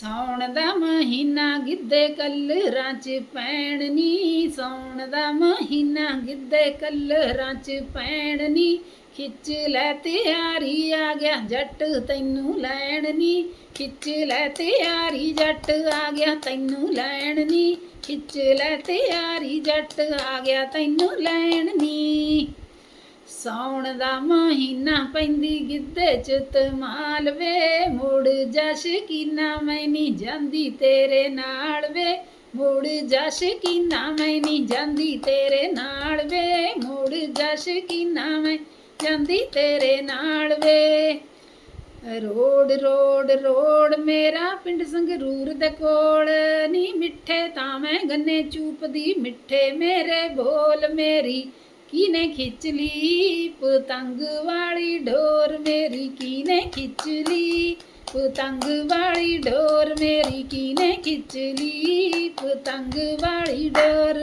ਸੌਣ ਦਾ ਮਹੀਨਾ ਗਿੱਧੇ ਕਲਰਾਂ ਚ ਪੈਣਨੀ ਸੌਣ ਦਾ ਮਹੀਨਾ ਗਿੱਧੇ ਕਲਰਾਂ ਚ ਪੈਣਨੀ ਖਿੱਚ ਲੈ ਤਿਆਰੀ ਆ ਗਿਆ, ਜੱਟ ਤੈਨੂੰ ਲੈਣ ਨੀ। ਖਿੱਚ ਲੈ ਤਿਆਰੀ, ਜੱਟ ਆ ਗਿਆ, ਤੈਨੂੰ ਲੈਣ ਨੀ। ਖਿੱਚ ਲੈ ਤਿਆਰੀ, ਜੱਟ ਆ ਗਿਆ, ਤੈਨੂੰ ਲੈਣ ਨੀ। ਸੌਣ ਦਾ ਮਹੀਨਾ ਪੈਂਦੀ ਗਿੱਧੇ ਚ ਤਮਾਲ ਵੇ। ਮੁੜ ਜਾ ਸ਼ਕੀਨਾ ਮੈਂ ਨਹੀਂ ਜਾਂਦੀ ਤੇਰੇ ਨਾਲ ਵੇ। ਮੁੜ ਜਾ ਸ਼ਕੀਨਾ ਮੈਂ ਨਹੀਂ ਜਾਂਦੀ ਤੇਰੇ ਨਾਲ ਵੇ। ਮੁੜ ਜਾ ਸ਼ਕੀਨਾ ਮੈਂ ਜਾਂਦੀ ਤੇਰੇ ਨਾਲ ਵੇ। ਰੋੜ ਰੋੜ ਰੋਡ ਮੇਰਾ ਪਿੰਡ ਸੰਗਰੂਰ ਦੇ ਕੋਲ। ਨੀ ਮਿੱਠੇ ਤਾਂ ਮੈਂ ਗੰਨੇ ਚੂਪਦੀ, ਮਿੱਠੇ ਮੇਰੇ ਬੋਲ ਮੇਰੀ। ਕੀਨੇ ਖਿੱਚ ਲਈ ਪਤੰਗ ਵਾਲੀ ਡੋਰ ਮੇਰੀ ਕੀਨੇ ਖਿੱਚ ਲਈ ਪਤੰਗ ਵਾਲੀ ਡੋਰ ਮੇਰੀ ਕੀਨੇ ਖਿੱਚ ਲਈ ਪਤੰਗ ਵਾਲੀ ਡੋਰ